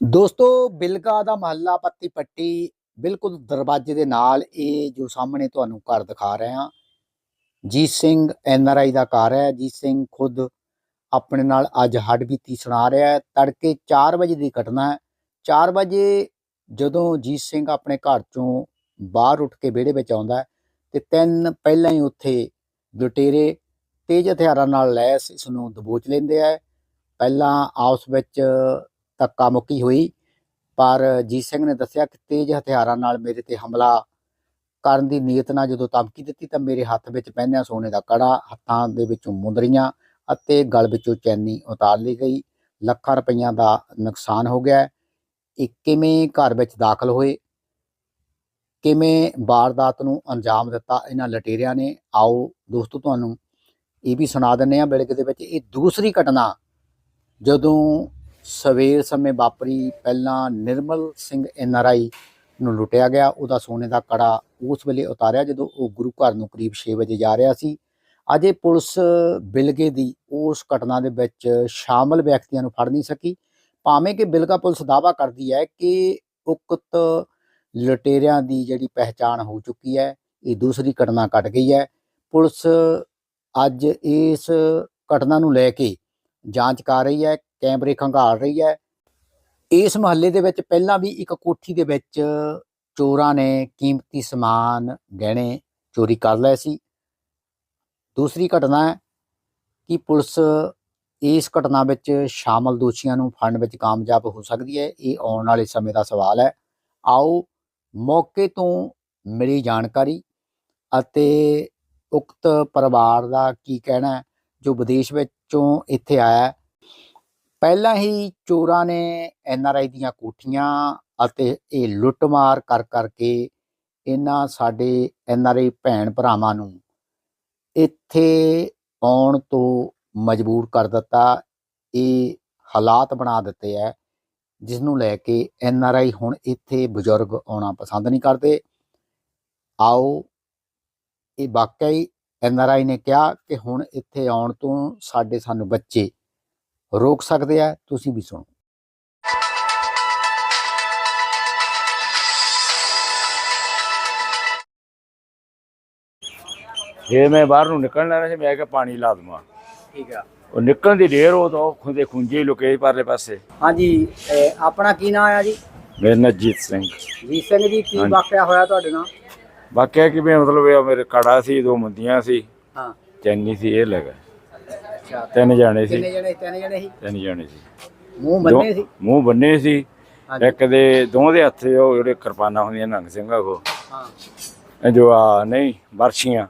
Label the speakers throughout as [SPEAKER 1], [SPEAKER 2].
[SPEAKER 1] ਦੋਸਤੋ, ਬਿਲਗਾ ਦਾ ਮਹੱਲਾ ਪੱਤੀ ਪੱਟੀ ਬਿਲਕੁਲ ਦਰਵਾਜ਼ੇ ਦੇ ਨਾਲ ਇਹ ਜੋ ਸਾਹਮਣੇ ਤੁਹਾਨੂੰ ਘਰ ਦਿਖਾ ਰਹੇ ਹਾਂ। ਜੀਤ ਸਿੰਘ ਐਨ ਆਰ ਆਈ ਦਾ ਘਰ ਹੈ। ਜੀਤ ਸਿੰਘ ਖੁਦ ਆਪਣੇ ਨਾਲ ਅੱਜ ਹੱਡ ਬੀਤੀ ਸੁਣਾ ਰਿਹਾ ਹੈ। ਤੜਕੇ 4 ਵਜੇ ਦੀ ਘਟਨਾ ਹੈ। 4 ਵਜੇ ਜਦੋਂ ਜੀਤ ਸਿੰਘ ਆਪਣੇ ਘਰ ਚੋਂ ਬਾਹਰ ਉੱਠ ਕੇ ਵਿਹੜੇ ਵਿੱਚ ਆਉਂਦਾ ਹੈ ਤੇ ਤਿੰਨ ਪਹਿਲਾਂ ਹੀ ਉੱਥੇ ਲੁਟੇਰੇ ਤੇਜ਼ ਹਥਿਆਰਾਂ ਨਾਲ ਲੈਸ ਇਸ ਨੂੰ ਦਬੋਚ ਲੈਂਦੇ ਆ ਪਹਿਲਾਂ ਆਪਸ ਵਿੱਚ ਧੱਕਾ ਮੁੱਕੀ ਹੋਈ। ਪਰ ਜੀਤ ਸਿੰਘ ਨੇ ਦੱਸਿਆ ਕਿ ਤੇਜ਼ ਹਥਿਆਰਾਂ ਨਾਲ ਮੇਰੇ ਤੇ ਹਮਲਾ ਕਰਨ ਦੀ ਨੀਅਤ ਨਾਲ ਜਦੋਂ ਧਮਕੀ ਦਿੱਤੀ ਤਾਂ ਮੇਰੇ ਹੱਥ ਵਿੱਚ ਪਹਿਨਿਆ ਸੋਨੇ ਦਾ ਕੜਾ, ਹੱਥਾਂ ਦੇ ਵਿੱਚੋਂ ਮੁੰਦਰੀਆਂ ਅਤੇ ਗਲ ਵਿੱਚੋਂ ਚੈਨੀ ਉਤਾਰ ਲਈ ਗਈ। ਲੱਖਾਂ ਰੁਪਈਆਂ ਦਾ ਨੁਕਸਾਨ ਹੋ ਗਿਆ। ਇਹ ਕਿਵੇਂ ਘਰ ਵਿੱਚ ਦਾਖਲ ਹੋਏ? ਕਿਵੇਂ ਵਾਰਦਾਤ ਨੂੰ ਅੰਜਾਮ ਦਿੱਤਾ? ਇਹਨਾਂ ਲਟੇਰਿਆਂ ਨੇ। ਆਓ ਦੋਸਤੋ, ਤੁਹਾਨੂੰ ਇਹ ਵੀ ਸੁਣਾ ਦਿੰਨੇ ਆ ਬਿਲਕ ਦੇ ਵਿੱਚ। ਇਹ ਦੂਸਰੀ ਘਟਨਾ ਜਦੋਂ ਸਵੇਰ ਸਮੇਂ ਵਾਪਰੀ, ਪਹਿਲਾਂ ਨਿਰਮਲ ਸਿੰਘ ਐਨਆਰਆਈ ਨੂੰ ਲੁੱਟਿਆ ਗਿਆ। ਉਹਦਾ ਸੋਨੇ ਦਾ ਕੜਾ ਉਸ ਵੇਲੇ ਉਤਾਰਿਆ ਜਦੋਂ ਉਹ ਗੁਰੂ ਘਰ ਨੂੰ ਕਰੀਬ 6 ਵਜੇ ਜਾ ਰਿਹਾ ਸੀ। ਅਜੇ ਪੁਲਿਸ ਬਿਲਗੇ ਦੀ ਉਸ ਘਟਨਾ ਦੇ ਵਿੱਚ ਸ਼ਾਮਲ ਵਿਅਕਤੀਆਂ ਨੂੰ ਫੜ ਨਹੀਂ ਸਕੀ। ਭਾਵੇਂ ਕਿ ਬਿਲਗਾ ਪੁਲਿਸ ਦਾਵਾ ਕਰਦੀ ਹੈ ਕਿ ਉਕਤ ਲੁਟੇਰਿਆਂ ਦੀ ਜਿਹੜੀ ਪਹਿਚਾਣ ਹੋ ਚੁੱਕੀ ਹੈ, ਇਹ ਦੂਸਰੀ ਘਟਨਾ ਘਟ ਗਈ ਹੈ। ਪੁਲਿਸ ਅੱਜ ਇਸ ਘਟਨਾ ਨੂੰ ਲੈ ਕੇ ਜਾਂਚ ਕਰ ਰਹੀ ਹੈ ਕੈਮਰੇ ਖੰਗਾਲ ਰਹੀ ਹੈ। ਇਸ ਮਹੱਲੇ ਦੇ ਵਿੱਚ ਪਹਿਲਾਂ ਵੀ ਇੱਕ ਕੋਠੀ ਦੇ ਵਿੱਚ ਚੋਰਾਂ ਨੇ ਕੀਮਤੀ ਸਮਾਨ, ਗਹਿਣੇ ਚੋਰੀ ਕਰ ਲਏ ਸੀ। ਦੂਸਰੀ ਘਟਨਾ ਹੈ ਕਿ ਪੁਲਿਸ ਇਸ ਘਟਨਾ ਵਿੱਚ ਸ਼ਾਮਲ ਦੋਸ਼ੀਆਂ ਨੂੰ ਫੜਨ ਵਿੱਚ ਕਾਮਯਾਬ ਹੋ ਸਕਦੀ ਹੈ। ਇਹ ਆਉਣ ਵਾਲੇ ਸਮੇਂ ਦਾ ਸਵਾਲ ਹੈ। ਆਓ ਮੌਕੇ ਤੋਂ ਮਿਲੀ ਜਾਣਕਾਰੀ ਅਤੇ ਉਕਤ ਪਰਿਵਾਰ ਦਾ ਕੀ ਕਹਿਣਾ ਜੋ ਵਿਦੇਸ਼ ਵਿੱਚੋਂ ਇੱਥੇ ਆਇਆ ਪਹਿਲਾਂ ਹੀ ਚੋਰਾਂ ਨੇ ਐਨ ਆਰ ਆਈ ਦੀਆਂ ਕੋਠੀਆਂ ਅਤੇ ਇਹ ਲੁੱਟਮਾਰ ਕਰ ਕਰਕੇ ਇਹਨਾਂ ਸਾਡੇ ਐਨ ਆਰ ਆਈ ਭੈਣ ਭਰਾਵਾਂ ਨੂੰ ਇੱਥੇ ਆਉਣ ਤੋਂ ਮਜਬੂਰ ਕਰ ਦਿੱਤਾ। ਇਹ ਹਾਲਾਤ ਬਣਾ ਦਿੱਤੇ ਹੈ, ਜਿਸ ਨੂੰ ਲੈ ਕੇ ਐਨ ਆਰ ਆਈ ਹੁਣ ਇੱਥੇ ਬਜ਼ੁਰਗ ਆਉਣਾ ਪਸੰਦ ਨਹੀਂ ਕਰਦੇ। ਆਓ, ਇਹ ਵਾਕਿਆ ਹੀ ਐਨ ਆਰ ਆਈ ਨੇ ਕਿਹਾ ਕਿ ਹੁਣ ਇੱਥੇ ਆਉਣ ਤੋਂ ਸਾਡੇ ਸਾਨੂੰ ਬੱਚੇ ਰੋਕ ਸਕਦੇ ਆ ਤੁਸੀਂ ਵੀ ਸੁਣੋ।
[SPEAKER 2] ਜੇ ਮੈਂ ਬਾਹਰ ਨੂੰ ਨਿਕਲਣਾ ਸੀ ਮੈਂ ਕਿਹਾ ਪਾਣੀ ਲਾ ਦਵਾਂ।
[SPEAKER 1] ਠੀਕ ਆ।
[SPEAKER 2] ਉਹ ਨਿਕਲਣ ਦੀ ਢੇਰ ਉਹ ਤਾਂ ਖੁੰਦੇ ਖੁੰਝੇ ਲੁਕੇ ਪਰਲੇ ਪਾਸੇ।
[SPEAKER 1] ਹਾਂਜੀ ਆਪਣਾ ਕੀ ਨਾਮ ਆ ਜੀ?
[SPEAKER 2] ਮੇਰੇ ਜੀਤ ਸਿੰਘ।
[SPEAKER 1] ਜੀਤ ਸਿੰਘ ਜੀ ਕੀ
[SPEAKER 2] ਹਾਂਜੀ।
[SPEAKER 1] ਵਾਕਿਆ ਹੋਇਆ ਤੁਹਾਡੇ ਨਾਲ?
[SPEAKER 2] ਵਾਕਿਆ ਕਿ ਮੈਂ ਮਤਲਬ ਇਹ ਮੇਰੇ ਕੜਾ ਸੀ ਦੋ ਮੁੰਦੀਆਂ ਸੀ।
[SPEAKER 1] ਹਾਂ।
[SPEAKER 2] ਚੈਨੀ ਸੀ ਇਹ ਲੱਗਾ
[SPEAKER 1] ਅੱਛਾ
[SPEAKER 2] ਤਿੰਨ ਜਾਣੇ ਸੀ।
[SPEAKER 1] ਕਿੰਨੇ ਜਣੇ? ਤਿੰਨ ਜਣੇ ਸੀ?
[SPEAKER 2] ਤਿੰਨ ਜਾਣੇ ਸੀ।
[SPEAKER 1] ਮੂੰਹ ਬੰਨੇ ਸੀ?
[SPEAKER 2] ਮੂੰਹ ਬੰਨੇ ਸੀ। ਇੱਕ ਦੇ ਦੋਹਾਂ ਦੇ ਹੱਥ ਉਹ ਜਿਹੜੇ ਕਿਰਪਾਨਾਂ ਹੁੰਦੀਆਂ ਨੰਗ ਸਿੰਘਾਂ ਕੋ
[SPEAKER 1] ਹਾਂ।
[SPEAKER 2] ਜੋ ਆ ਨਹੀਂ ਵਰਸ਼ੀਆਂ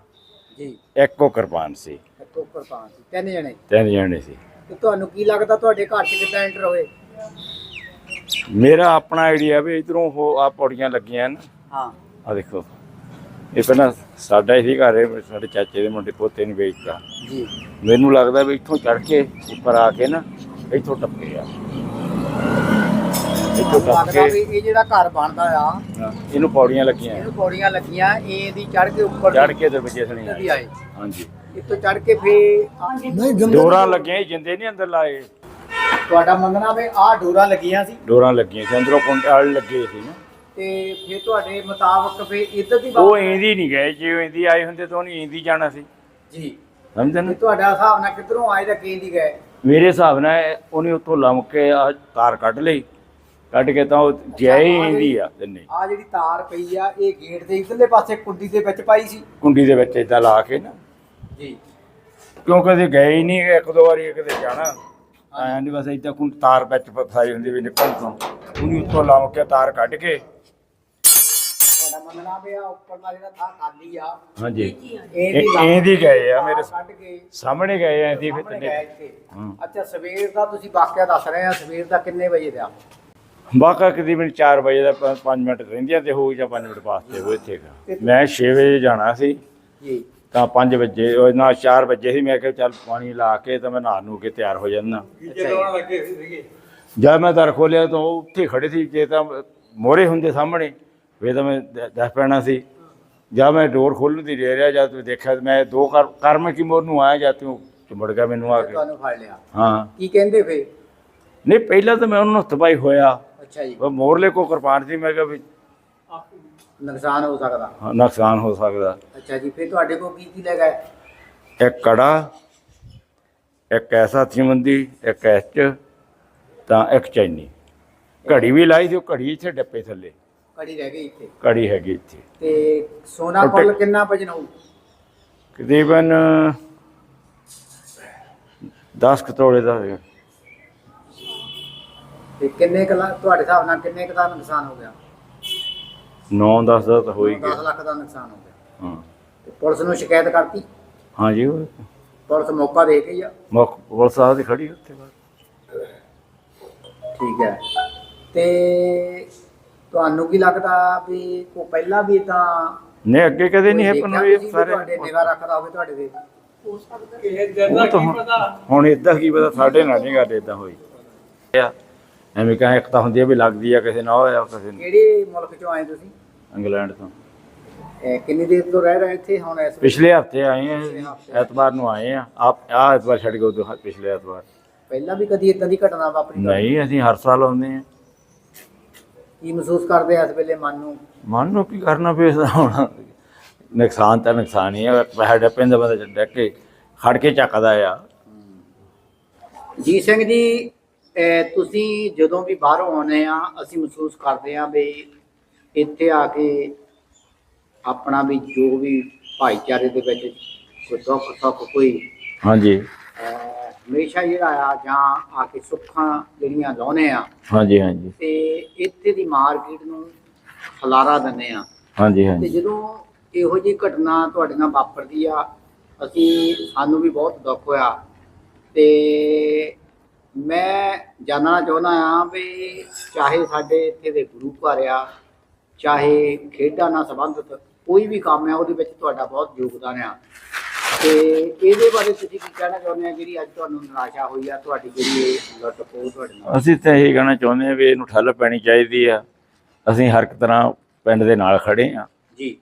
[SPEAKER 1] ਜੀ।
[SPEAKER 2] ਇੱਕੋ ਕਿਰਪਾਨ ਸੀ।
[SPEAKER 1] ਇੱਕੋ ਕਿਰਪਾਨ ਸੀ। ਤਿੰਨ ਜਣੇ?
[SPEAKER 2] ਤਿੰਨ ਜਾਣੇ ਸੀ।
[SPEAKER 1] ਤੇ ਤੁਹਾਨੂੰ ਕੀ ਲੱਗਦਾ ਤੁਹਾਡੇ ਘਰ 'ਚ ਕਿੱਦਾਂ ਐਂਟਰ ਹੋਏ?
[SPEAKER 2] ਮੇਰਾ ਆਪਣਾ ਆਈਡੀਆ ਵੀ ਇਧਰੋਂ ਉਹ ਆ ਪੌੜੀਆਂ ਲੱਗੀਆਂ ਨਾ
[SPEAKER 1] ਹਾਂ।
[SPEAKER 2] ਆ ਦੇਖੋ। ਇਹ ਪਹਿਲਾਂ ਸਾਡਾ ਹੀ ਘਰ ਇਹ ਸਾਡੇ ਚਾਚੇ ਦੇ ਮੁੰਡੇ ਪੋਤੇ ਨੇ ਵੇਚਤਾ।
[SPEAKER 1] ਜੀ।
[SPEAKER 2] ਮੈਨੂੰ ਲੱਗਦਾ ਵੀ ਇੱਥੋਂ ਚੜ ਕੇ ਉੱਪਰ ਆ ਕੇ ਨਾ ਇੱਥੋਂ ਟੱਪੇ ਆ। ਇੱਥੋਂ ਟੱਪ
[SPEAKER 1] ਲੱਗਦਾ ਵੀ
[SPEAKER 2] ਕੇ
[SPEAKER 1] ਇਹ ਜਿਹੜਾ ਘਰ ਬਣਦਾ ਆ
[SPEAKER 2] ਹਾਂ, ਇਹਨੂੰ ਪੌੜੀਆਂ ਲੱਗੀਆਂ।
[SPEAKER 1] ਇਹਨੂੰ ਪੌੜੀਆਂ ਲੱਗੀਆਂ ਇਹ ਇਹਦੀ ਚੜ ਕੇ ਉੱਪਰ
[SPEAKER 2] ਚੜ ਕੇ ਦਰਵਾਜ਼ੇ ਸਣੀ
[SPEAKER 1] ਦੀ ਆਏ।
[SPEAKER 2] ਹਾਂਜੀ।
[SPEAKER 1] ਇੱਥੋਂ ਚੜ ਕੇ ਫੇ
[SPEAKER 2] ਡੋਰਾਂ ਲੱਗੀਆਂ ਸੀ, ਜਿੰਦੇ ਨਹੀਂ ਅੰਦਰ ਲਾਏ।
[SPEAKER 1] ਤੁਹਾਡਾ ਮੰਨਣਾ ਵੀ ਆਹ ਡੋਰਾਂ ਲੱਗੀਆਂ ਸੀ।
[SPEAKER 2] ਡੋਰਾਂ ਲੱਗੀਆਂ ਸੀ ਅੰਦਰੋਂ ਕੁੰਡਲ ਲੱਗੇ ਸੀ ਨਾ।
[SPEAKER 1] ਤੇ ਫਿਰ ਤੁਹਾਡੇ ਮੁਤਾਬਕ ਫੇ ਇੱਧਰ ਦੀ
[SPEAKER 2] ਉਹ ਇੰਦੀ ਨਹੀਂ ਗਏ ਜੇ ਉਹ ਇੰਦੀ ਆਏ ਹੁੰਦੇ ਤਾਂ ਉਹਨੇ ਇੰਦੀ ਜਾਣਾ ਸੀ।
[SPEAKER 1] ਜੀ।
[SPEAKER 2] ਸਮਝਦੇ ਨਾ?
[SPEAKER 1] ਤੇ ਤੁਹਾਡਾ ਹਿਸਾਬ ਨਾਲ ਕਿੱਧਰੋਂ ਆਏ ਤਾਂ ਕਿੰਦੀ ਗਏ?
[SPEAKER 2] ਮੇਰੇ ਹਿਸਾਬ ਨਾਲ ਉਹਨੇ ਉੱਥੋਂ ਲੰਮ ਕੇ ਆ ਤਾਰ ਕੱਢ ਲਈ। ਕੱਢ ਕੇ ਤਾਂ ਉਹ ਜੈ ਹੀ ਇੰਦੀ ਆ ਤਿੰਨੇ।
[SPEAKER 1] ਆ ਜਿਹੜੀ ਤਾਰ ਪਈ ਆ ਇਹ ਗੇਟ ਦੇ ਇਧਰਲੇ ਪਾਸੇ ਕੁੰਡੀ ਦੇ ਵਿੱਚ ਪਾਈ ਸੀ?
[SPEAKER 2] ਕੁੰਡੀ ਦੇ ਵਿੱਚ ਏਦਾਂ ਲਾ ਕੇ ਨਾ।
[SPEAKER 1] ਜੀ।
[SPEAKER 2] ਕਿਉਂਕਿ ਅਸੀਂ ਗਏ ਹੀ ਨਹੀਂ ਇੱਕ ਦੋ ਵਾਰੀ ਕਿਤੇ ਜਾਣਾ। ਆਇਆ ਨਹੀਂ ਬਸ ਏਦਾਂ ਕੁੰ ਤਾਰ ਵਿੱਚ ਫਸਾਈ ਹੁੰਦੀ ਵੀ ਨਿਕਲਣ ਤੋਂ। ਉਹਨੂੰ ਕੇ ਤਾਰ ਕੱਢ ਕੇ
[SPEAKER 1] ਮੰਨਣਾ ਵੀ ਆ ਉੱਪਰ ਦਾ ਜਿਹੜਾ ਥਾਂ ਖਾਲੀ ਆ
[SPEAKER 2] ਹਾਂਜੀ। ਇਹ-
[SPEAKER 1] ਲੱਗ
[SPEAKER 2] ਇਹਦੀ ਗਏ ਆ ਮੇਰੇ
[SPEAKER 1] ਕੱਢ ਕੇ
[SPEAKER 2] ਸਾਹਮਣੇ ਗਏ ਆ ਇਹਦੀ ਫਿਰ
[SPEAKER 1] ਸਾਹਮਣੇ
[SPEAKER 2] ਤਿੰਨੇ।
[SPEAKER 1] ਗਏ ਇੱਥੇ।
[SPEAKER 2] ਹੂੰ।
[SPEAKER 1] ਅੱਛਾ ਸਵੇਰ ਦਾ ਤੁਸੀਂ ਵਾਕਿਆ ਦੱਸ ਰਹੇ ਆ ਸਵੇਰ ਦਾ ਕਿੰਨੇ ਵਜੇ ਦਾ?
[SPEAKER 2] ਬਾਕਾ ਤਕਰੀਬਨ 4 ਵਜੇ ਦਾ 5 ਮਿੰਟ ਰਹਿੰਦੀਆਂ ਤੇ ਹੋ ਜਾਂ 5 ਮਿੰਟ ਵਾਸਤੇ ਉਹ ਇੱਥੇ ਗਾ। ਮੈਂ 6 ਵਜੇ ਜਾਣਾ ਸੀ।
[SPEAKER 1] ਜੀ।
[SPEAKER 2] ਤਾਂ 5 ਵਜੇ ਉਹ ਨਾ 4 ਵਜੇ ਸੀ ਮੈਂ ਕਿਹਾ ਚੱਲ ਪਾਣੀ ਲਾ ਕੇ ਤਾਂ ਮੈਂ ਨਹਾ ਨੂੰ ਕੇ ਤਿਆਰ ਹੋ ਜਾਂਦਾ। ਜਦ ਮੈਂ ਦਰ ਖੋਲਿਆ ਤਾਂ ਉਹ ਉੱਥੇ ਖੜੇ ਸੀ ਜੇ ਤਾਂ ਮੋਰੇ ਹੁੰਦੇ ਸਾਹਮਣੇ। ਵੇ ਤਾਂ ਮੈਂ ਦੱਸ ਪੈਣਾ ਸੀ। ਜਦ ਮੈਂ ਡੋਰ ਖੋਲ੍ਹਣ ਦੀ ਦੇ ਰਿਹਾ ਜਦ ਤੂੰ ਦੇਖਿਆ ਮੈਂ ਦੋ ਕਰ ਕਰਮ ਕੀ ਮੋਰ ਨੂੰ ਆਇਆ ਜਦ ਤੂੰ ਚੁੰਬੜ ਗਿਆ ਮੈਨੂੰ ਆ ਕੇ।
[SPEAKER 1] ਤੁਹਾਨੂੰ ਫੜ ਲਿਆ।
[SPEAKER 2] ਹਾਂ।
[SPEAKER 1] ਕੀ ਕਹਿੰਦੇ ਫੇ?
[SPEAKER 2] ਨਹੀਂ ਪਹਿਲਾਂ ਤਾਂ ਮੈਂ ਉਹਨਾਂ ਨੂੰ ਪਾਈ ਹੋਇਆ।
[SPEAKER 1] ਅੱਛਾ ਜੀ।
[SPEAKER 2] ਉਹ ਮੋਰਲੇ ਕੋ ਕਿਰਪਾਨ ਸੀ ਮੈਂ ਕਿਹਾ ਵੀ
[SPEAKER 1] ਨੁਕਸਾਨ ਹੋ ਸਕਦਾ।
[SPEAKER 2] ਹਾਂ, ਨੁਕਸਾਨ ਹੋ ਸਕਦਾ।
[SPEAKER 1] ਅੱਛਾ ਜੀ ਫਿਰ ਤੁਹਾਡੇ ਕੋਲ ਕੀ ਕੀ ਲੈ ਗਏ
[SPEAKER 2] ਇੱਕ ਕੜਾ ਇੱਕ ਐਸਾ ਥੀਮੰਦੀ ਇੱਕ ਐਚ ਤਾਂ ਇੱਕ ਚੈਨੀ। ਘੜੀ ਵੀ ਲਾਈ ਸੀ ਉਹ ਘੜੀ ਇੱਥੇ ਡੱਪੇ ਥੱਲੇ।
[SPEAKER 1] ਕੜੀ ਰਹਿ ਗਈ ਇੱਥੇ।
[SPEAKER 2] ਘੜੀ ਹੈਗੀ ਇੱਥੇ।
[SPEAKER 1] ਤੇ ਸੋਨਾ ਕੁੱਲ
[SPEAKER 2] ਟਿਕ-
[SPEAKER 1] ਕਿੰਨਾ ਵਜਨ ਹੋਊ?
[SPEAKER 2] ਤਕਰੀਬਨ 10 ਕੁ ਤੋਲੇ ਦਾ ਹੋਇਆ।
[SPEAKER 1] ਤੇ ਕਿੰਨੇ ਕੁ ਲਾ- ਤੁਹਾਡੇ ਹਿਸਾਬ ਨਾਲ ਕਿੰਨੇ ਕੁ ਦਾ ਨੁਕਸਾਨ ਹੋ ਗਿਆ?
[SPEAKER 2] 9-10 ਦਾ ਤਾਂ ਹੋ ਹੀ
[SPEAKER 1] 10
[SPEAKER 2] ਗਿਆ।
[SPEAKER 1] ਲੱਖ ਦਾ ਨੁਕਸਾਨ ਹੋ ਗਿਆ।
[SPEAKER 2] ਹਾਂ।
[SPEAKER 1] ਤੇ ਪੁਲਿਸ ਨੂੰ ਸ਼ਿਕਾਇਤ ਕਰਤੀ?
[SPEAKER 2] ਹਾਂਜੀ। ਉਹ
[SPEAKER 1] ਪੁਲਿਸ ਮੌਕਾ ਦੇ ਗਈ ਆ?
[SPEAKER 2] ਮੁੱਖ ਪੁਲਿਸ ਆ ਦੀ ਖੜੀ ਉੱਥੇ। ਬਾਹਰ।
[SPEAKER 1] ਠੀਕ ਹੈ। ਤੇ ਤੁਹਾਨੂੰ ਕੀ ਲੱਗਦਾ ਵੀ ਕੋ ਪਹਿਲਾਂ ਵੀ ਤਾਂ
[SPEAKER 2] ਨਹੀਂ ਅੱਗੇ ਕਦੇ ਨਹੀਂ ਹੈ ਪਰ ਇਹ ਸਾਰੇ
[SPEAKER 1] ਤੁਹਾਡੇ ਨਿਗਾਹ ਰੱਖਦਾ ਹੋਵੇ ਤੁਹਾਡੇ ਤੇ?
[SPEAKER 2] ਉਹ ਤਾਂ ਹੁਣ- ਹੁਣ ਇਦਾਂ ਕੀ ਪਤਾ ਸਾਡੇ ਨਾਲ ਨਹੀਂ ਗੱਲ ਇਦਾਂ ਹੋਈ। ਐਵੇਂ ਕਹਾਂ ਇੱਕ ਤਾਂ ਹੁੰਦੀ ਆ ਵੀ ਲੱਗਦੀ ਆ ਕਿਸੇ ਨਾਲ ਹੋਇਆ ਕਿਸੇ ਨੂੰ।
[SPEAKER 1] ਕਿਹੜੇ ਮੁਲਕ ਚੋਂ ਆਏ ਤੁਸੀਂ?
[SPEAKER 2] ਇੰਗਲੈਂਡ ਤੋਂ।
[SPEAKER 1] ਇਹ ਕਿੰਨੀ ਦੇਰ ਤੋਂ ਰਹਿ ਰਹੇ ਇੱਥੇ ਹੁਣ ਇਸ?
[SPEAKER 2] ਪਿਛਲੇ ਹਫ਼ਤੇ ਆਏ ਆ ਐਤਵਾਰ ਨੂੰ ਆਏ ਆ। ਆਪ ਆ ਐਤਵਾਰ ਛੱਡ ਕੇ ਹ- ਪਿਛਲੇ ਐਤਵਾਰ।
[SPEAKER 1] ਪਹਿਲਾਂ ਵੀ ਕਦੀ ਇਦਾਂ ਦੀ ਘਟਨਾ ਵਾਪਰੀ?
[SPEAKER 2] ਨਹੀਂ ਅਸੀਂ ਹਰ ਸਾਲ ਆਉਂਦੇ ਆ।
[SPEAKER 1] ਕੀ ਮਹਿਸੂਸ ਕਰਦੇ ਆ ਇਸ ਵੇਲੇ ਮਨ ਨੂੰ?
[SPEAKER 2] ਮਨ ਨੂੰ ਕੀ ਕਰਨਾ ਪਿਆ ਇਸ ਦਾ ਹੁਣ ਨੁਕਸਾਨ ਤਾਂ ਨੁਕਸਾਨ ਹੀ ਆ ਪੈਸਾ ਡੱਪੇ ਦਾ ਬੰਦਾ ਡੱਕ ਕੇ ਖੜ ਕੇ ਚੱਕਦਾ ਆ।
[SPEAKER 1] ਜੀ ਸਿੰਘ ਜੀ ਤੁਸੀਂ ਜਦੋਂ ਵੀ ਬਾਹਰੋਂ ਆਉਂਦੇ ਆ ਅਸੀਂ ਮਹਿਸੂਸ ਕਰਦੇ ਆ ਵੀ ਇੱਥੇ ਆ ਕੇ ਆਪਣਾ ਵੀ ਜੋ ਵੀ ਭਾਈਚਾਰੇ ਦੇ ਵਿੱਚ ਕੋਈ ਦੁੱਖ ਸੁੱਖ ਕੋਈ
[SPEAKER 2] ਹਾਂਜੀ।
[SPEAKER 1] ਹਮੇਸ਼ਾ ਜਿਹੜਾ ਆ ਜਾਂ ਆ ਕੇ ਸੁੱਖਾਂ ਜਿਹੜੀਆਂ ਲਾਉਨੇ ਆ
[SPEAKER 2] ਹਾਂਜੀ ਹਾਂਜੀ।
[SPEAKER 1] ਤੇ ਇੱਥੇ ਦੀ ਮਾਰਕੀਟ ਨੂੰ ਖਲਾਰਾ ਦਿੰਦੇ ਆ।
[SPEAKER 2] ਹਾਂਜੀ
[SPEAKER 1] ਤੇ
[SPEAKER 2] ਹਾਂਜੀ
[SPEAKER 1] ਜਦੋਂ ਇਹੋ ਜਿਹੀ ਘਟਨਾ ਤੁਹਾਡੇ ਨਾਲ ਵਾਪਰਦੀ ਆ ਅਸੀਂ ਸਾਨੂੰ ਵੀ ਬਹੁਤ ਦੁੱਖ ਹੋਇਆ। ਤੇ ਮੈਂ ਜਾਣਨਾ ਚਾਹੁੰਦਾ ਆ ਵੀ ਚਾਹੇ ਸਾਡੇ ਇੱਥੇ ਦੇ ਗੁਰੂ ਘਰ ਆ ਚਾਹੇ ਖੇਡਾਂ ਨਾਲ ਸੰਬੰਧਿਤ ਕੋਈ ਵੀ ਕੰਮ ਆ ਉਹਦੇ ਵਿੱਚ ਤੁਹਾਡਾ ਬਹੁਤ ਯੋਗਦਾਨ ਆ। ਤੇ ਇਹਦੇ ਬਾਰੇ ਤੁਸੀਂ ਕੀ ਕਹਿਣਾ ਚਾਹੁੰਦੇ ਆ ਜਿਹੜੀ ਅੱਜ ਤੁਹਾਨੂੰ ਨਿਰਾਸ਼ਾ ਹੋਈ ਆ ਤੁਹਾਡੀ ਜਿਹੜੀ ਇਹ ਲੁੱਟ ਖੋਹ ਤੁਹਾਡੇ ਨਾਲ।
[SPEAKER 2] ਅਸੀਂ ਤਾਂ ਇਹ ਕਹਿਣਾ ਚਾਹੁੰਦੇ ਹਾਂ ਵੀ ਇਹਨੂੰ ਠੱਲ ਪੈਣੀ ਚਾਹੀਦੀ ਆ। ਅਸੀਂ ਹਰ ਇੱਕ ਤਰ੍ਹਾਂ ਪਿੰਡ ਦੇ ਨਾਲ ਖੜੇ ਆ।
[SPEAKER 1] ਜੀ।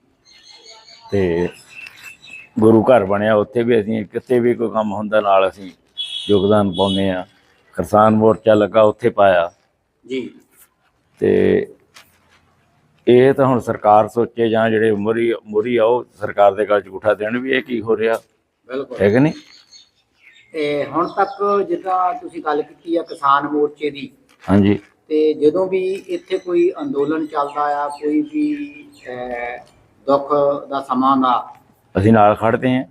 [SPEAKER 2] ਤੇ ਗੁਰੂ ਘਰ ਬਣਿਆ ਉੱਥੇ ਵੀ ਅਸੀਂ ਕਿਤੇ ਵੀ ਕੋਈ ਕੰਮ ਹੁੰਦਾ ਨਾਲ ਅਸੀਂ ਯੋਗਦਾਨ ਪਾਉਂਦੇ ਆ। ਕਿਸਾਨ ਮੋਰਚਾ ਲੱਗਾ ਉੱਥੇ ਪਾਇਆ।
[SPEAKER 1] ਜੀ।
[SPEAKER 2] ਤੇ ਇਹ ਤਾਂ ਹੁਣ ਸਰਕਾਰ ਸੋਚੇ ਜਾਂ ਜਿਹੜੇ ਮੁਰੀ ਮੁਰੀ ਆ ਉਹ ਸਰਕਾਰ ਦੇ ਗੱਲ ਗੁੱਠਾ ਦੇਣ ਵੀ ਇਹ ਕੀ ਹੋ ਰਿਹਾ।
[SPEAKER 1] ਬਿਲਕੁਲ।
[SPEAKER 2] ਹੈ ਕਿ ਨਹੀਂ?
[SPEAKER 1] ਤੇ ਹੁਣ ਤੱਕ ਜਿੱਦਾਂ ਤੁਸੀਂ ਗੱਲ ਕੀਤੀ ਆ ਕਿਸਾਨ ਮੋਰਚੇ ਦੀ
[SPEAKER 2] ਹਾਂਜੀ।
[SPEAKER 1] ਤੇ ਜਦੋਂ ਵੀ ਇੱਥੇ ਕੋਈ ਅੰਦੋਲਨ ਚੱਲਦਾ ਆ ਕੋਈ ਵੀ ਦੁੱਖ ਦਾ ਸਮਾਂ ਦਾ
[SPEAKER 2] ਅਸੀਂ ਨਾਲ ਖੜਦੇ ਆ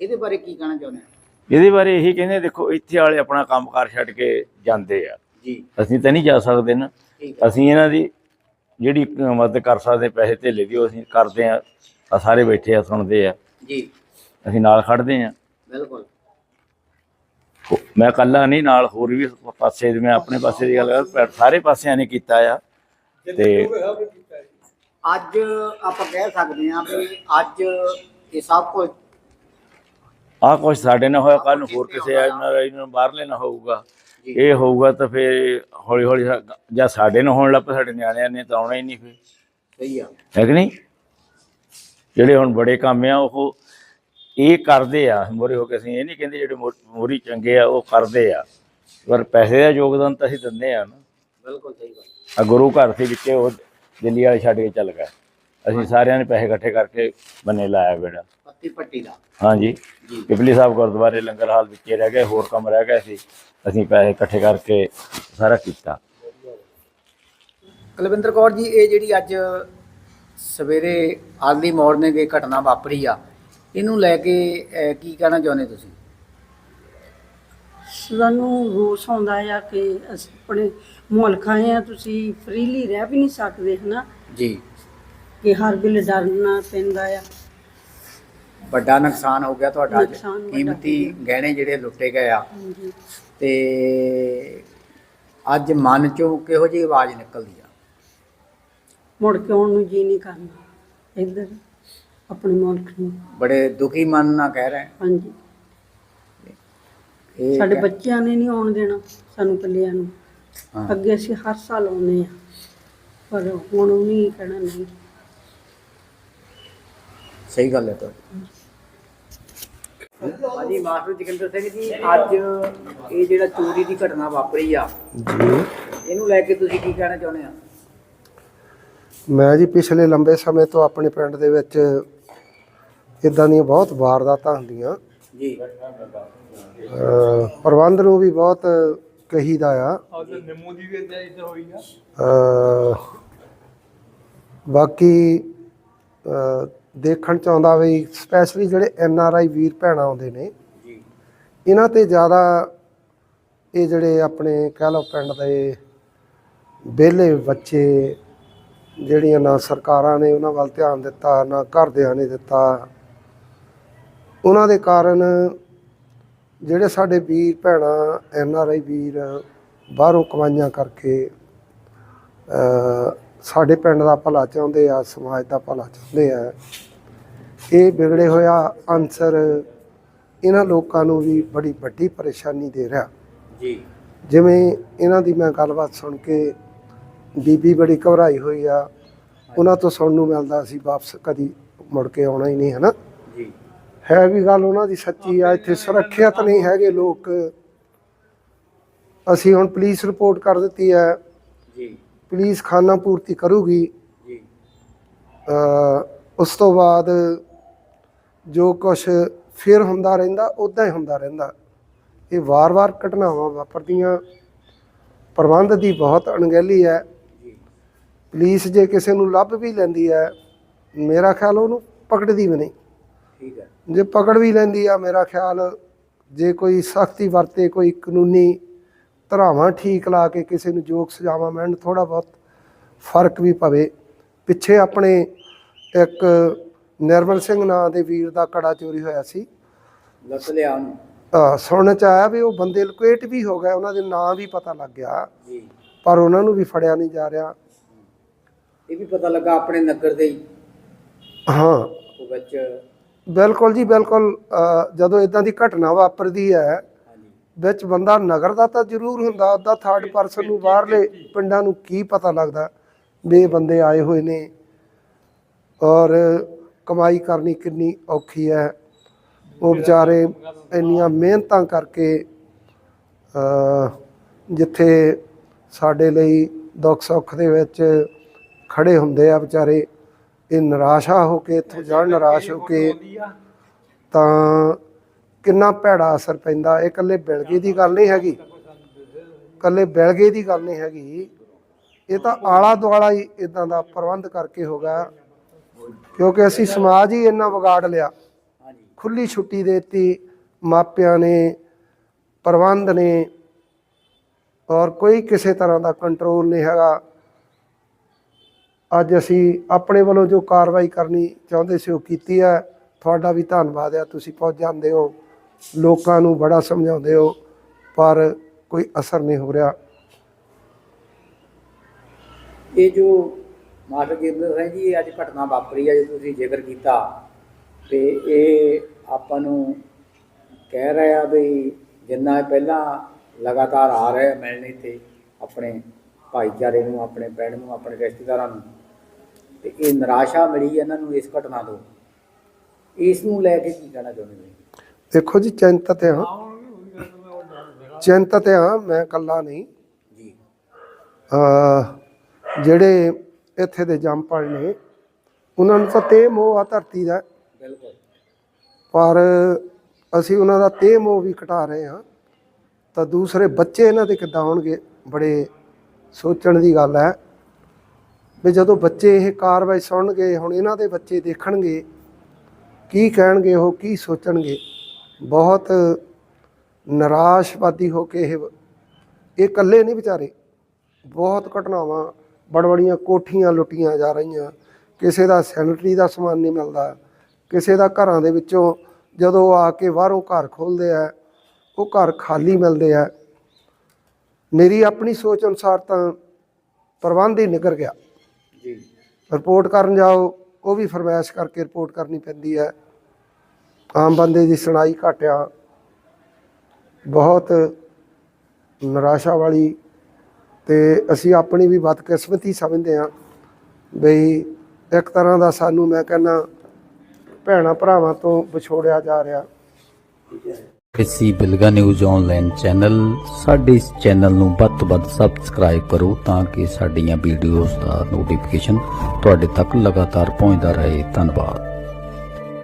[SPEAKER 1] ਇਹਦੇ ਬਾਰੇ ਕੀ ਕਹਿਣਾ ਚਾਹੁੰਦੇ ਆ
[SPEAKER 2] ਇਹਦੇ ਬਾਰੇ ਇਹੀ ਕਹਿੰਦੇ ਦੇਖੋ ਇੱਥੇ ਵਾਲੇ ਆਪਣਾ ਕੰਮਕਾਰ ਛੱਡ ਕੇ ਜਾਂਦੇ ਆ।
[SPEAKER 1] ਜੀ।
[SPEAKER 2] ਅਸੀਂ ਤਾਂ ਨਹੀਂ ਜਾ ਸਕਦੇ ਨਾ। ਅਸੀਂ ਇਹਨਾਂ ਦੀ ਜਿਹੜੀ ਮਦਦ ਕਰ ਸਕਦੇ ਪੈਸੇ ਧੇਲੇ ਦੀ ਉਹ ਅਸੀਂ ਕਰਦੇ ਆ ਆ ਸਾਰੇ ਬੈਠੇ ਆ ਸੁਣਦੇ ਆ।
[SPEAKER 1] ਜੀ।
[SPEAKER 2] ਅਸੀਂ ਨਾਲ ਖੜਦੇ ਆ
[SPEAKER 1] ਬਿਲਕੁਲ।
[SPEAKER 2] ਮੈਂ ਇਕੱਲਾ ਨਹੀਂ ਨਾਲ ਹੋਰ ਵੀ ਪਾਸੇ ਦੀ ਮੈਂ ਆਪਣੇ ਪਾਸੇ ਦੀ ਗੱਲ ਕਰ ਸਾਰੇ ਪਾਸਿਆਂ ਨੇ ਕੀਤਾ ਆ। ਤੇ
[SPEAKER 1] ਅੱਜ ਆਪਾਂ ਕਹਿ ਸਕਦੇ ਆ ਵੀ ਅੱਜ ਇਹ ਸਭ ਕੁਝ
[SPEAKER 2] ਆਹ ਕੁਛ ਸਾਡੇ ਨਾਲ ਹੋਇਆ ਕੱਲ ਨੂੰ ਹੋਰ ਕਿਸੇ ਆ ਨਾਲ ਇਹਨਾਂ ਬਾਹਰਲੇ ਨਾਲ ਹੋਊਗਾ। ਇਹ ਹੋਊਗਾ ਤਾਂ ਫਿਰ ਹੌਲੀ ਹੌਲੀ ਜਾਂ ਸਾਡੇ ਨਾਲ ਹੋਣ ਲੱਗ ਪਏ ਸਾਡੇ ਨਿਆਣਿਆਂ ਨੇ ਤਾਂ ਆਉਣਾ ਹੀ ਨਹੀਂ ਫਿਰ।
[SPEAKER 1] ਸਹੀ ਆ।
[SPEAKER 2] ਹੈ ਕਿ ਨਹੀਂ? ਜਿਹੜੇ ਹੁਣ ਬੜੇ ਕੰਮ ਆ ਉਹ ਇਹ ਕਰਦੇ ਆ। ਮੋਰੇ ਹੋ ਕੇ ਅਸੀਂ ਇਹ ਨਹੀਂ ਕਹਿੰਦੇ ਜਿਹੜੇ ਮੋਰੀ ਚੰਗੇ ਆ ਉਹ ਕਰਦੇ ਆ। ਪਰ ਪੈਸੇ ਦਾ ਯੋਗਦਾਨ ਤਾਂ ਅਸੀਂ ਦਿੰਦੇ ਆ ਨਾ।
[SPEAKER 1] ਬਿਲਕੁਲ ਸਹੀ ਗੱਲ।
[SPEAKER 2] ਆ ਗੁਰੂ ਘਰ ਸੀ ਵਿੱਚੇ ਉਹ ਦਿੱਲੀ ਵਾਲੇ ਛੱਡ ਕੇ ਚੱਲ ਗਏ ਅਸੀਂ ਸਾਰਿਆਂ ਨੇ ਪੈਸੇ ਇਕੱਠੇ ਕਰਕੇ ਬੰਨੇ ਲਾਇਆ ਬੇੜਾ
[SPEAKER 1] ਪੱਤੀ ਪੱਟੀ ਦਾ।
[SPEAKER 2] ਹਾਂਜੀ।
[SPEAKER 1] ਜੀ।
[SPEAKER 2] ਪਿਪਲੀ ਸਾਹਿਬ ਗੁਰਦੁਆਰੇ ਲੰਗਰ ਹਾਲ ਵਿੱਚੇ ਰਹਿ ਗਏ ਹੋਰ ਕੰਮ ਰਹਿ ਗਏ ਸੀ। ਅਸੀਂ ਪੈਸੇ ਇਕੱਠੇ ਕਰਕੇ ਸਾਰਾ ਕੀਤਾ।
[SPEAKER 1] ਕੁਲਵਿੰਦਰ ਕੌਰ ਜੀ ਇਹ ਜਿਹੜੀ ਅੱਜ ਸਵੇਰੇ ਅਰਲੀ ਮਾਰਨਿੰਗ ਇਹ ਘਟਨਾ ਵਾਪਰੀ ਆ ਇਹਨੂੰ ਲੈ ਕੇ ਕੀ ਕਹਿਣਾ ਚਾਹੁੰਦੇ ਤੁਸੀਂ?
[SPEAKER 3] ਸਾਨੂੰ ਰੋਸ ਆਉਂਦਾ ਆ ਕਿ ਅਸੀਂ ਆਪਣੇ ਮੁਲਕ ਆਏ ਆ ਤੁਸੀਂ ਫ੍ਰੀਲੀ ਰਹਿ ਵੀ ਨਹੀਂ ਸਕਦੇ ਹਨਾ?
[SPEAKER 1] ਜੀ।
[SPEAKER 3] ਕਿ ਹਰ ਵੇਲੇ ਡਰਨਾ ਪੈਂਦਾ ਆ।
[SPEAKER 1] ਵੱਡਾ ਨੁਕਸਾਨ ਹੋ ਗਿਆ ਤੁਹਾਡਾ ਅੱਜ।
[SPEAKER 3] ਨੁਕਸਾਨ ਵੱਡਾ
[SPEAKER 1] ਕੀਮਤੀ ਗਹਿਣੇ ਜਿਹੜੇ ਲੁੱਟੇ ਗਏ ਆ।
[SPEAKER 3] ਹਾਂਜੀ।
[SPEAKER 1] ਤੇ ਅੱਜ ਮਨ ਚੋਂ ਕਿਹੋ ਜਿਹੀ ਆਵਾਜ਼ ਨਿਕਲਦੀ ਆ?
[SPEAKER 3] ਮੁੜ ਕੇ ਆਉਣ ਨੂੰ ਜੀ ਨਹੀਂ ਕਰਨਾ। ਇੱਧਰ ਆਪਣੇ ਮੁਲਕ ਨੂੰ।
[SPEAKER 1] ਬੜੇ ਦੁਖੀ ਮਨ ਨਾਲ ਕਹਿ ਰਹੇ।
[SPEAKER 3] ਹਾਂਜੀ।
[SPEAKER 1] ਇਹ
[SPEAKER 3] ਸਾਡੇ
[SPEAKER 1] ਕਹਿ-
[SPEAKER 3] ਬੱਚਿਆਂ ਨੇ ਨਹੀਂ ਆਉਣ ਦੇਣਾ ਸਾਨੂੰ ਕੱਲਿਆਂ ਨੂੰ।
[SPEAKER 1] ਹਾਂ।
[SPEAKER 3] ਅੱਗੇ ਅਸੀਂ ਹਰ ਸਾਲ ਆਉਂਦੇ ਆ ਪਰ ਹੁਣ ਉਹ ਨਹੀਂ ਕਹਿਣਾ ਨਹੀਂ।
[SPEAKER 1] ਸਹੀ ਗੱਲ ਹੈ ਤੁਹਾਡੀ ਹਾਂਜੀ ਮਾਸਟਰ ਜਗਿੰਦਰ ਸਿੰਘ ਜੀ ਅੱਜ ਇਹ ਜਿਹੜਾ ਚੋਰੀ ਦੀ ਘਟਨਾ ਵਾਪਰੀ ਆ
[SPEAKER 4] ਜੀ।
[SPEAKER 1] ਇਹਨੂੰ ਲੈ ਕੇ ਤੁਸੀਂ ਕੀ ਕਹਿਣਾ ਚਾਹੁੰਦੇ ਆ?
[SPEAKER 4] ਮੈਂ ਜੀ ਪਿਛਲੇ ਲੰਬੇ ਸਮੇਂ ਤੋਂ ਆਪਣੇ ਪਿੰਡ ਦੇ ਵਿੱਚ ਇਦਾਂ ਦੀਆਂ ਬਹੁਤ ਵਾਰਦਾਤਾਂ ਹੁੰਦੀਆਂ।
[SPEAKER 1] ਜੀ।
[SPEAKER 4] ਅਹ ਪ੍ਰਬੰਧ ਨੂੰ ਵੀ ਬਹੁਤ ਕਹੀਦਾ ਆ। ਅਹ ਬਾਕੀ ਅਹ ਦੇਖਣ ਚ ਆਉਂਦਾ ਵੀ ਸਪੈਸ਼ਲੀ ਜਿਹੜੇ ਐਨ ਆਰ ਆਈ ਵੀਰ ਭੈਣਾਂ ਆਉਂਦੇ ਨੇ
[SPEAKER 1] ਜੀ।
[SPEAKER 4] ਇਹਨਾਂ ਤੇ ਜ਼ਿਆਦਾ ਇਹ ਜਿਹੜੇ ਆਪਣੇ ਕਹਿ ਲਓ ਪਿੰਡ ਦੇ ਵਿਹਲੇ ਬੱਚੇ ਜਿਹੜੀਆਂ ਨਾ ਸਰਕਾਰਾਂ ਨੇ ਉਹਨਾਂ ਵੱਲ ਧਿਆਨ ਦਿੱਤਾ ਨਾ ਘਰਦਿਆਂ ਨੇ ਦਿੱਤਾ ਉਹਨਾਂ ਦੇ ਕਾਰਨ ਜਿਹੜੇ ਸਾਡੇ ਵੀਰ ਭੈਣਾਂ ਐਨ ਆਰ ਆਈ ਵੀਰ ਬਾਹਰੋਂ ਕਮਾਈਆਂ ਕਰਕੇ ਸਾਡੇ ਪਿੰਡ ਦਾ ਭਲਾ ਚਾਹੁੰਦੇ ਆ ਸਮਾਜ ਦਾ ਭਲਾ ਚਾਹੁੰਦੇ ਆ ਇਹ ਵਿਗੜੇ ਹੋਇਆ ਅਨਸਰ ਇਹਨਾਂ ਲੋਕਾਂ ਨੂੰ ਵੀ ਬੜੀ ਵੱਡੀ ਪਰੇਸ਼ਾਨੀ ਦੇ ਰਿਹਾ।
[SPEAKER 1] ਜੀ।
[SPEAKER 4] ਜਿਵੇਂ ਇਹਨਾਂ ਦੀ ਮੈਂ ਗੱਲਬਾਤ ਸੁਣ ਕੇ ਬੀਬੀ ਬੜੀ ਘਬਰਾਈ ਹੋਈ ਆ। ਉਹਨਾਂ ਤੋਂ ਸੁਣਨ ਨੂੰ ਮਿਲਦਾ ਸੀ ਵਾਪਸ ਕਦੀ ਮੁੜ ਕੇ ਆਉਣਾ ਹੀ ਨਹੀਂ ਹੈ ਨਾ
[SPEAKER 1] ਜੀ।
[SPEAKER 4] ਹੈ ਵੀ ਗੱਲ ਉਹਨਾਂ ਦੀ ਸੱਚੀ ਆ ਇੱਥੇ ਸੁਰੱਖਿਅਤ ਨਹੀਂ ਹੈਗੇ ਲੋਕ। ਅਸੀਂ ਹੁਣ ਪੁਲਿਸ ਰਿਪੋਰਟ ਕਰ ਦਿੱਤੀ ਹੈ।
[SPEAKER 1] ਜੀ।
[SPEAKER 4] ਪੁਲਿਸ ਖਾਨਾ ਪੂਰਤੀ ਕਰੂਗੀ।
[SPEAKER 1] ਜੀ।
[SPEAKER 4] ਅ, ਉਸ ਤੋਂ ਬਾਅਦ ਜੋ ਕੁਝ ਫਿਰ ਹੁੰਦਾ ਰਹਿੰਦਾ ਉਦਾਂ ਹੀ ਹੁੰਦਾ ਰਹਿੰਦਾ। ਇਹ ਵਾਰ-ਵਾਰ ਘਟਨਾਵਾਂ ਵਾਪਰਦੀਆਂ। ਪ੍ਰਬੰਧ ਦੀ ਬਹੁਤ ਅਣਗਹਿਲੀ ਹੈ। ਪੁਲਿਸ ਜੇ ਕਿਸੇ ਨੂੰ ਲੱਭ ਵੀ ਲੈਂਦੀ ਹੈ ਮੇਰਾ ਖਿਆਲ ਉਹਨੂੰ ਪਕੜਦੀ ਵੀ ਨਹੀਂ।
[SPEAKER 1] ਠੀਕ ਹੈ।
[SPEAKER 4] ਜੇ ਪਕੜ ਵੀ ਲੈਂਦੀ ਆ ਮੇਰਾ ਖਿਆਲ ਜੇ ਕੋਈ ਸਖਤੀ ਵਰਤੇ ਕੋਈ ਕਾਨੂੰਨੀ ਧਰਾਵਾਂ ਠੀਕ ਲਾ ਕੇ ਕਿਸੇ ਨੂੰ ਜੋਗ ਸਜ਼ਾਵਾਂ ਮਿਲਣ ਥੋੜਾ ਬਹੁਤ ਫ਼ਰਕ ਵੀ ਪਵੇ। ਪਿੱਛੇ ਆਪਣੇ ਇੱਕ ਨਿਰਮਲ ਸਿੰਘ ਨਾਂ ਦੇ ਵੀਰ ਦਾ ਕੜਾ ਚੋਰੀ ਹੋਇਆ ਸੀ।
[SPEAKER 1] ਲੱਤ ਲਿਆ ਉਹਨੂੰ
[SPEAKER 4] ਸੁਣਨ ਚ ਆਇਆ ਵੀ ਉਹ ਬੰਦੇ ਲੁਕੇਟ ਵੀ ਹੋ ਗਏ ਉਹਨਾਂ ਦੇ ਨਾਂ ਵੀ ਪਤਾ ਲੱਗ ਗਿਆ।
[SPEAKER 1] ਜੀ।
[SPEAKER 4] ਪਰ ਉਹਨਾਂ ਨੂੰ ਵੀ ਫੜਿਆ ਨਹੀਂ ਜਾ ਰਿਹਾ।
[SPEAKER 1] ਇਹ ਵੀ ਪਤਾ ਲੱਗਾ ਆਪਣੇ ਨਗਰ ਦੇ ਹੀ।
[SPEAKER 4] ਹਾਂ।
[SPEAKER 1] ਉਹ ਵਿੱਚ
[SPEAKER 4] ਬਿਲਕੁਲ ਜੀ ਬਿਲਕੁਲ ਜਦੋਂ ਇਦਾਂ ਦੀ ਘਟਨਾ ਵਾਪਰਦੀ ਹੈ
[SPEAKER 1] ਹਾਂਜੀ।
[SPEAKER 4] ਵਿੱਚ ਬੰਦਾ ਨਗਰ ਦਾ ਤਾਂ ਜ਼ਰੂਰ ਹੁੰਦਾ ਉਹਦਾ ਥਰਡ ਪਰਸਨ ਨੂੰ ਬਾਹਰਲੇ ਪਿੰਡਾਂ ਨੂੰ ਕੀ ਪਤਾ ਲੱਗਦਾ ਵੀ ਇਹ ਬੰਦੇ ਆਏ ਹੋਏ ਨੇ। ਔਰ ਕਮਾਈ ਕਰਨੀ ਕਿੰਨੀ ਔਖੀ ਹੈ। ਉਹ ਵਿਚਾਰੇ ਇੰਨੀਆਂ ਮਿਹਨਤਾਂ ਕਰਕੇ ਜਿੱਥੇ ਸਾਡੇ ਲਈ ਦੁੱਖ ਸੁੱਖ ਦੇ ਵਿੱਚ ਖੜੇ ਹੁੰਦੇ ਆ ਵਿਚਾਰੇ, ਇਹ ਨਿਰਾਸ਼ਾ ਹੋ ਕੇ, ਇੱਥੋਂ ਜਾਣ ਨਿਰਾਸ਼ ਹੋ ਕੇ, ਤਾਂ ਕਿੰਨਾ ਭੈੜਾ ਅਸਰ ਪੈਂਦਾ। ਇਹ ਇਕੱਲੇ ਬਿਲਗੇ ਦੀ ਗੱਲ ਨਹੀਂ ਹੈਗੀ। ਇਕੱਲੇ ਬਿਲਗੇ ਦੀ ਗੱਲ ਨਹੀਂ ਹੈਗੀ। ਇਹ ਤਾਂ ਆਲਾ ਦੁਆਲਾ ਹੀ ਇਦਾਂ ਦਾ ਪ੍ਰਬੰਧ ਕਰਕੇ ਹੋ ਗਿਆ। ਕਿਉਂਕਿ ਅਸੀਂ ਸਮਾਜ ਹੀ ਇੰਨਾ ਵਿਗਾੜ ਲਿਆ। ਖੁੱਲੀ ਛੁੱਟੀ ਦੇ ਦਿੱਤੀ ਮਾਪਿਆਂ ਨੇ ਪ੍ਰਬੰਧ ਨੇ ਔਰ ਕੋਈ ਕਿਸੇ ਤਰ੍ਹਾਂ ਦਾ ਕੰਟਰੋਲ ਨਹੀਂ ਹੈਗਾ। ਅੱਜ ਅਸੀਂ ਆਪਣੇ ਵੱਲੋਂ ਜੋ ਕਾਰਵਾਈ ਕਰਨੀ ਚਾਹੁੰਦੇ ਸੀ ਉਹ ਕੀਤੀ ਹੈ। ਤੁਹਾਡਾ ਵੀ ਧੰਨਵਾਦ ਹੈ ਤੁਸੀਂ ਪਹੁੰਚ ਜਾਂਦੇ ਹੋ। ਲੋਕਾਂ ਨੂੰ ਬੜਾ ਸਮਝਾਉਂਦੇ ਹੋ ਪਰ ਕੋਈ ਅਸਰ ਨਹੀਂ ਹੋ ਰਿਹਾ।
[SPEAKER 1] ਇਹ ਜੋ ਮਾਸਟਰ ਗਿਰਦਰ ਸਿੰਘ ਜੀ ਇਹ ਅੱਜ ਘਟਨਾ ਵਾਪਰੀ ਹੈ ਜੋ ਤੁਸੀਂ ਜ਼ਿਕਰ ਕੀਤਾ ਤੇ ਇਹ ਆਪਾਂ ਨੂੰ ਕਹਿ ਰਹੇ ਆ ਵੀ ਜਿੰਨਾ ਪਹਿਲਾਂ ਲਗਾਤਾਰ ਆ ਰਹੇ ਆ ਮਿਲਣ ਇੱਥੇ ਆਪਣੇ ਭਾਈਚਾਰੇ ਨੂੰ ਆਪਣੇ ਪਿੰਡ ਨੂੰ ਆਪਣੇ ਰਿਸ਼ਤੇਦਾਰਾਂ ਨੂੰ ਤੇ ਇਹ ਨਿਰਾਸ਼ਾ ਮਿਲੀ ਇਹਨਾਂ ਨੂੰ ਇਸ ਘਟਨਾ ਤੋਂ। ਇਸ ਨੂੰ ਲੈ ਕੇ ਕੀ ਕਹਿਣਾ ਚਾਹੁੰਦੇ ਨੇ
[SPEAKER 4] ਦੇਖੋ ਜੀ ਚਿੰਤਤ ਹਾਂ। ਚਿੰਤਤ ਹਾਂ ਮੈਂ ਇਕੱਲਾ ਨਹੀਂ।
[SPEAKER 1] ਜੀ।
[SPEAKER 4] ਅਹ ਜਿਹੜੇ ਇੱਥੇ ਦੇ ਜੰਮਪਲ ਨੇ। ਉਹਨਾਂ ਨੂੰ ਤਾਂ ਤੇ ਮੋਹ ਆ ਧਰਤੀ ਦਾ।
[SPEAKER 1] ਬਿਲਕੁਲ।
[SPEAKER 4] ਪਰ ਅਸੀਂ ਉਹਨਾਂ ਦਾ ਤੇ ਮੋਹ ਵੀ ਘਟਾ ਰਹੇ ਹਾਂ। ਤਾਂ ਦੂਸਰੇ ਬੱਚੇ ਇਹਨਾਂ ਦੇ ਕਿੱਦਾਂ ਹੋਣਗੇ ਬੜੇ ਸੋਚਣ ਦੀ ਗੱਲ ਹੈ। ਵੀ ਜਦੋਂ ਬੱਚੇ ਇਹ ਕਾਰਵਾਈ ਸੁਣਨਗੇ ਹੁਣ ਇਹਨਾਂ ਦੇ ਬੱਚੇ ਦੇਖਣਗੇ ਕੀ ਕਹਿਣਗੇ ਉਹ ਕੀ ਸੋਚਣਗੇ। ਬਹੁਤ ਨਿਰਾਸ਼ਵਾਦੀ ਹੋ ਕੇ ਇਹ ਇਹ ਇਕੱਲੇ ਨਹੀਂ ਵਿਚਾਰੇ ਬਹੁਤ ਘਟਨਾਵਾਂ ਬੜਬੜੀਆਂ ਕੋਠੀਆਂ ਲੁੱਟੀਆਂ ਜਾ ਰਹੀਆਂ। ਕਿਸੇ ਦਾ ਸੈਨਿਟਰੀ ਦਾ ਸਮਾਨ ਨਹੀਂ ਮਿਲਦਾ। ਕਿਸੇ ਦਾ ਘਰਾਂ ਦੇ ਵਿੱਚੋਂ ਜਦੋਂ ਆ ਕੇ ਬਾਹਰੋਂ ਘਰ ਖੋਲਦੇ ਆ ਉਹ ਘਰ ਖਾਲੀ ਮਿਲਦੇ ਆ। ਮੇਰੀ ਆਪਣੀ ਸੋਚ ਅਨੁਸਾਰ ਤਾਂ ਪ੍ਰਬੰਧ ਹੀ ਨਿਕਰ ਗਿਆ।
[SPEAKER 1] ਜੀ।
[SPEAKER 4] ਰਿਪੋਰਟ ਕਰਨ ਜਾਓ ਉਹ ਵੀ ਫਰਮਾਇਸ਼ ਕਰਕੇ ਰਿਪੋਰਟ ਕਰਨੀ ਪੈਂਦੀ ਹੈ ਆਮ ਬੰਦੇ ਦੀ ਸੁਣਾਈ ਘਟਿਆ। ਬਹੁਤ ਨਿਰਾਸ਼ਾ ਵਾਲੀ ਤੇ ਅਸੀਂ ਆਪਣੀ ਵੀ ਬਦਕਿਸਮਤੀ ਸਮਝਦੇ ਹਾਂ ਬਈ ਇੱਕ ਤਰ੍ਹਾਂ ਦਾ ਸਾਨੂੰ ਮੈਂ ਕਹਿੰਦਾ ਭੈਣਾ ਭਰਾਵਾਂ ਤੋਂ ਵਿਛੋੜਿਆ ਜਾ ਰਿਹਾ।
[SPEAKER 5] ਕਿਸੇ ਬਿਲਗਾ ਨਿਊਜ਼ ਆਨਲਾਈਨ ਚੈਨਲ ਸਾਡੇ ਇਸ ਚੈਨਲ ਨੂੰ ਵੱਧ ਤੋਂ ਵੱਧ ਸਬਸਕ੍ਰਾਈਬ ਕਰੋ ਤਾਂ ਕਿ ਸਾਡੀਆਂ ਵੀਡੀਓਜ਼ ਦਾ ਨੋਟੀਫਿਕੇਸ਼ਨ ਤੁਹਾਡੇ ਤੱਕ ਲਗਾਤਾਰ ਪਹੁੰਚਦਾ ਰਹੇ। ਧੰਨਵਾਦ।